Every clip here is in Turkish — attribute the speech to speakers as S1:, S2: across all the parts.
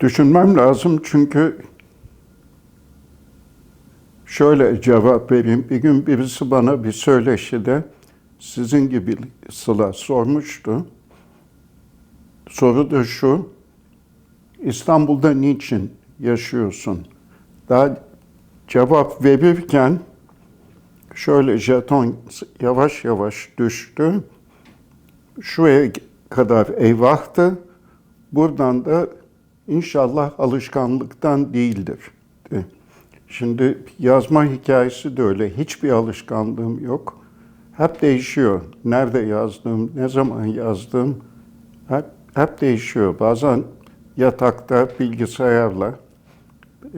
S1: Düşünmem lazım çünkü şöyle cevap vereyim. Bir gün birisi bana bir söyleşide sizin gibi Sıla sormuştu. Soru da şu, İstanbul'da niçin yaşıyorsun? Daha cevap verirken şöyle jeton yavaş yavaş düştü. Şuraya kadar eyvahtı. Buradan da inşallah alışkanlıktan değildir. de. Şimdi yazma hikayesi de öyle. Hiçbir alışkanlığım yok. Hep değişiyor. Nerede yazdığım, ne zaman yazdığım hep, hep değişiyor. Bazen yatakta, bilgisayarla,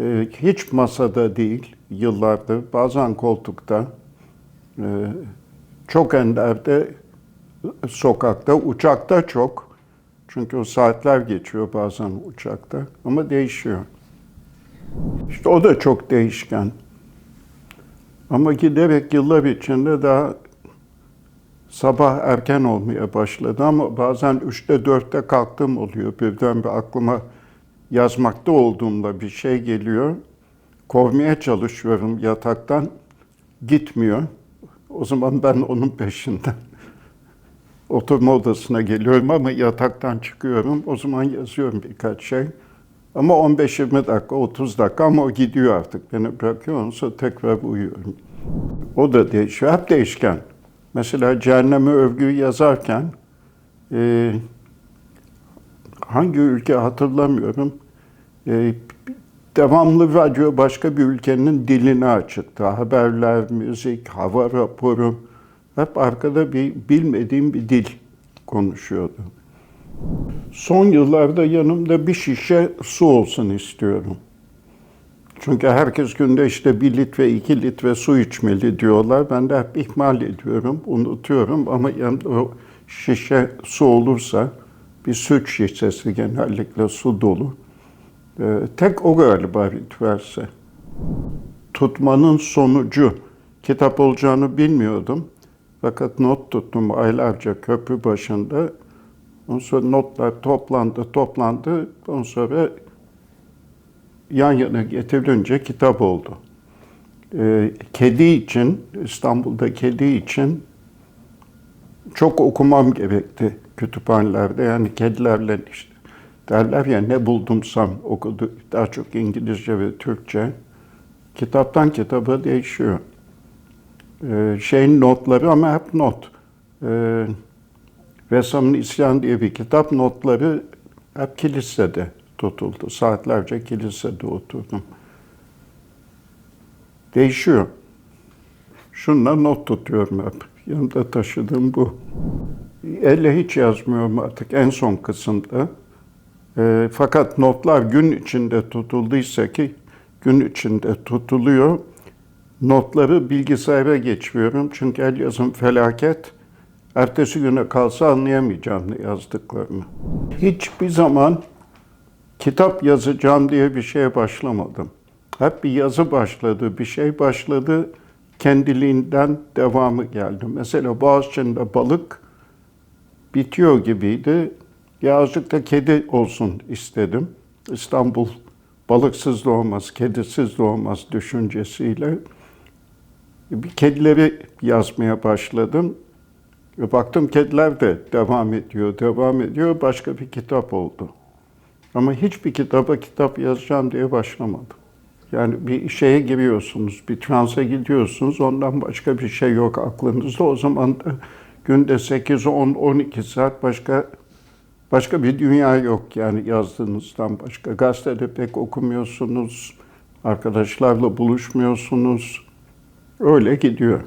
S1: e, hiç masada değil yıllardır, bazen koltukta, e, çok enderde sokakta, uçakta çok. Çünkü o saatler geçiyor bazen uçakta ama değişiyor. İşte o da çok değişken. Ama giderek yıllar içinde daha sabah erken olmaya başladı ama bazen üçte dörtte kalktığım oluyor. Birden bir aklıma yazmakta olduğumda bir şey geliyor. Kovmaya çalışıyorum yataktan. Gitmiyor. O zaman ben onun peşinden oturma odasına geliyorum ama yataktan çıkıyorum. O zaman yazıyorum birkaç şey. Ama 15-20 dakika, 30 dakika ama o gidiyor artık. Beni bırakıyor, ondan tekrar uyuyorum. O da değişiyor. Hep değişken. Mesela Cehenneme Övgü'yü yazarken e, hangi ülke hatırlamıyorum. E, devamlı radyo başka bir ülkenin dilini açıktı. Haberler, müzik, hava raporu. Hep arkada bir bilmediğim bir dil konuşuyordu. Son yıllarda yanımda bir şişe su olsun istiyorum. Çünkü herkes günde işte bir litre, iki litre su içmeli diyorlar. Ben de hep ihmal ediyorum, unutuyorum ama yanımda o şişe su olursa, bir süt şişesi genellikle su dolu. Ee, tek o galiba ritüelse. Tutmanın sonucu, kitap olacağını bilmiyordum. Fakat not tuttum aylarca köprü başında. Ondan sonra notlar toplandı, toplandı. Ondan sonra yan yana getirilince kitap oldu. Ee, kedi için, İstanbul'da kedi için çok okumam gerekti kütüphanelerde. Yani kedilerle işte derler ya ne buldumsam okudu. Daha çok İngilizce ve Türkçe. Kitaptan kitaba değişiyor. Ee, şeyin notları ama hep not. Ee, Ressamın İsyan diye bir kitap notları hep kilisede tutuldu. Saatlerce kilisede oturdum. Değişiyor. Şunla not tutuyorum hep. Yanımda taşıdığım bu. Elle hiç yazmıyorum artık en son kısımda. E, fakat notlar gün içinde tutulduysa ki gün içinde tutuluyor. Notları bilgisayara geçiyorum. Çünkü el yazım felaket. Ertesi güne kalsa anlayamayacağım ne yazdıklarını. Hiçbir zaman kitap yazacağım diye bir şeye başlamadım. Hep bir yazı başladı, bir şey başladı, kendiliğinden devamı geldi. Mesela Boğaziçi'nde balık bitiyor gibiydi. Ya da kedi olsun istedim. İstanbul balıksız da olmaz, kedisiz de olmaz düşüncesiyle. Bir kedileri yazmaya başladım. Baktım kediler de devam ediyor, devam ediyor. Başka bir kitap oldu. Ama hiçbir kitaba kitap yazacağım diye başlamadım. Yani bir şeye giriyorsunuz, bir transa gidiyorsunuz, ondan başka bir şey yok aklınızda. O zaman da günde 8, 10, 12 saat başka başka bir dünya yok yani yazdığınızdan başka. Gazetede pek okumuyorsunuz, arkadaşlarla buluşmuyorsunuz. Öyle gidiyor.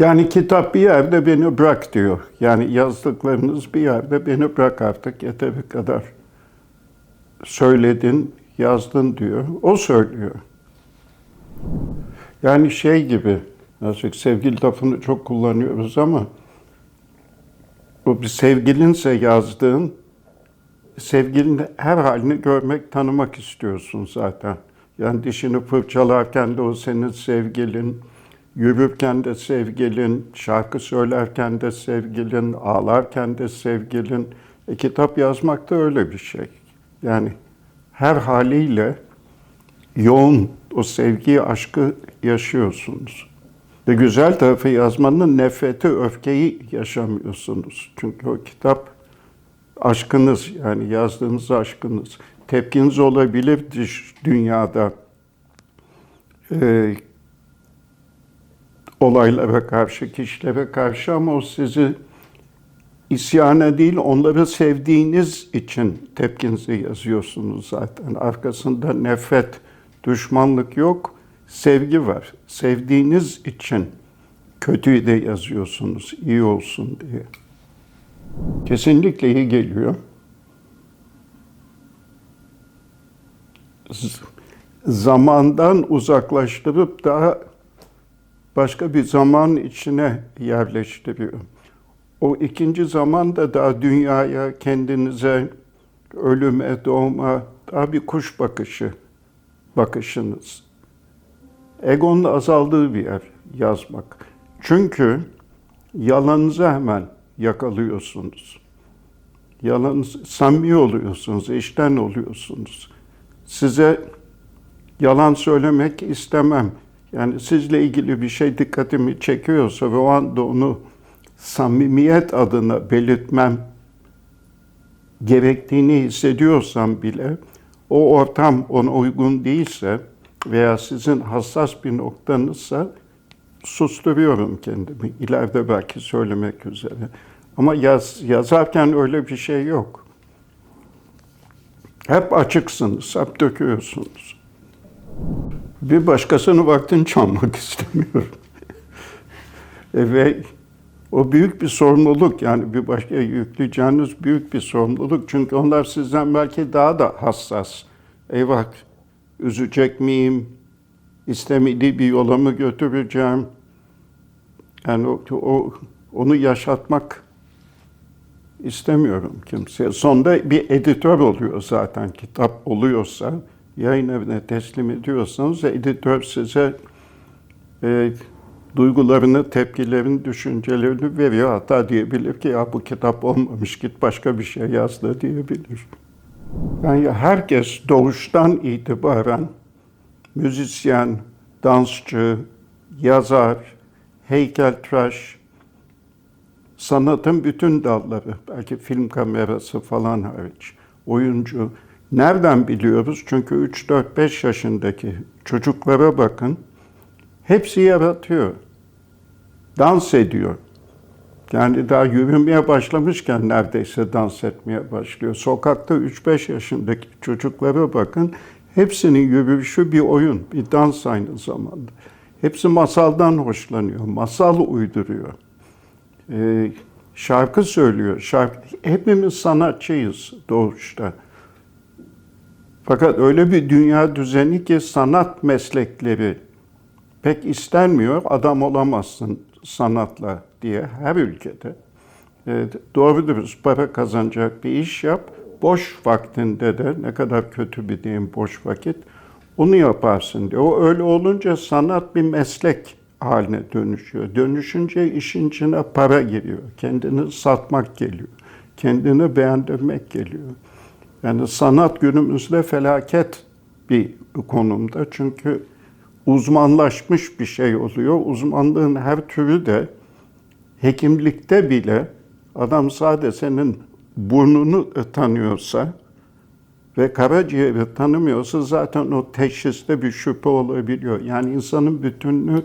S1: Yani kitap bir yerde beni bırak diyor. Yani yazdıklarınız bir yerde beni bırak artık yeteri kadar. Söyledin, yazdın diyor. O söylüyor. Yani şey gibi, azıcık sevgili lafını çok kullanıyoruz ama bu bir sevgilinse yazdığın, sevgilinin her halini görmek, tanımak istiyorsun zaten. Yani dişini fırçalarken de o senin sevgilin, Yürürken de sevgilin, şarkı söylerken de sevgilin, ağlarken de sevgilin. E, kitap yazmak da öyle bir şey. Yani her haliyle yoğun o sevgiyi, aşkı yaşıyorsunuz. Ve güzel tarafı yazmanın nefreti, öfkeyi yaşamıyorsunuz. Çünkü o kitap aşkınız yani yazdığınız aşkınız. Tepkiniz olabilir dış dünyada e, olaylara karşı, kişilere karşı ama o sizi isyana değil onları sevdiğiniz için tepkinizi yazıyorsunuz zaten. Arkasında nefret, düşmanlık yok, sevgi var. Sevdiğiniz için kötüyü de yazıyorsunuz, iyi olsun diye. Kesinlikle iyi geliyor. zamandan uzaklaştırıp daha başka bir zaman içine yerleştiriyor. O ikinci zaman da daha dünyaya, kendinize, ölüme, doğuma, daha bir kuş bakışı, bakışınız. Egonun azaldığı bir yer yazmak. Çünkü yalanınızı hemen yakalıyorsunuz. Yalan, samimi oluyorsunuz, işten oluyorsunuz. Size yalan söylemek istemem. Yani sizle ilgili bir şey dikkatimi çekiyorsa ve o anda onu samimiyet adına belirtmem gerektiğini hissediyorsam bile o ortam ona uygun değilse veya sizin hassas bir noktanızsa susturuyorum kendimi. İleride belki söylemek üzere. Ama yaz, yazarken öyle bir şey yok. Hep açıksınız, hep döküyorsunuz. Bir başkasının vaktini çalmak istemiyorum. E, Ve o büyük bir sorumluluk yani bir başka yükleyeceğiniz büyük bir sorumluluk. Çünkü onlar sizden belki daha da hassas. Eyvah üzecek miyim? İstemediği bir yola mı götüreceğim? Yani o, o onu yaşatmak istemiyorum kimseye. Sonda bir editör oluyor zaten kitap oluyorsa yayın evine teslim ediyorsanız editör size e, duygularını, tepkilerini, düşüncelerini veriyor. Hatta diyebilir ki ya bu kitap olmamış git başka bir şey yaz da diyebilir. Yani herkes doğuştan itibaren müzisyen, dansçı, yazar, heykeltıraş, sanatın bütün dalları, belki film kamerası falan hariç, oyuncu. Nereden biliyoruz? Çünkü 3, 4, 5 yaşındaki çocuklara bakın. Hepsi yaratıyor. Dans ediyor. Yani daha yürümeye başlamışken neredeyse dans etmeye başlıyor. Sokakta 3-5 yaşındaki çocuklara bakın. Hepsinin yürüyüşü bir oyun, bir dans aynı zamanda. Hepsi masaldan hoşlanıyor, masal uyduruyor. Ee, şarkı söylüyor. Şarkı, hepimiz sanatçıyız doğuşta. Fakat öyle bir dünya düzeni ki sanat meslekleri pek istenmiyor. Adam olamazsın sanatla diye her ülkede. E, doğru dürüst para kazanacak bir iş yap. Boş vaktinde de ne kadar kötü bir deyim boş vakit onu yaparsın diyor. O öyle olunca sanat bir meslek haline dönüşüyor. Dönüşünce işin içine para giriyor. Kendini satmak geliyor. Kendini beğendirmek geliyor. Yani sanat günümüzde felaket bir konumda. Çünkü uzmanlaşmış bir şey oluyor. Uzmanlığın her türü de hekimlikte bile adam sadece senin burnunu tanıyorsa ve karaciğeri tanımıyorsa zaten o teşhiste bir şüphe olabiliyor. Yani insanın bütününü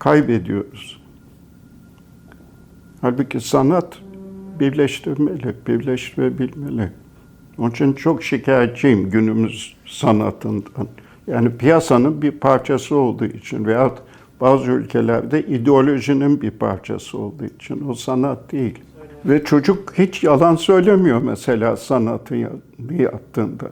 S1: kaybediyoruz. Halbuki sanat birleştirmeli, birleştirebilmeli. Onun için çok şikayetçiyim günümüz sanatından. Yani piyasanın bir parçası olduğu için veya bazı ülkelerde ideolojinin bir parçası olduğu için o sanat değil. Ve çocuk hiç yalan söylemiyor mesela sanatı yaptığında.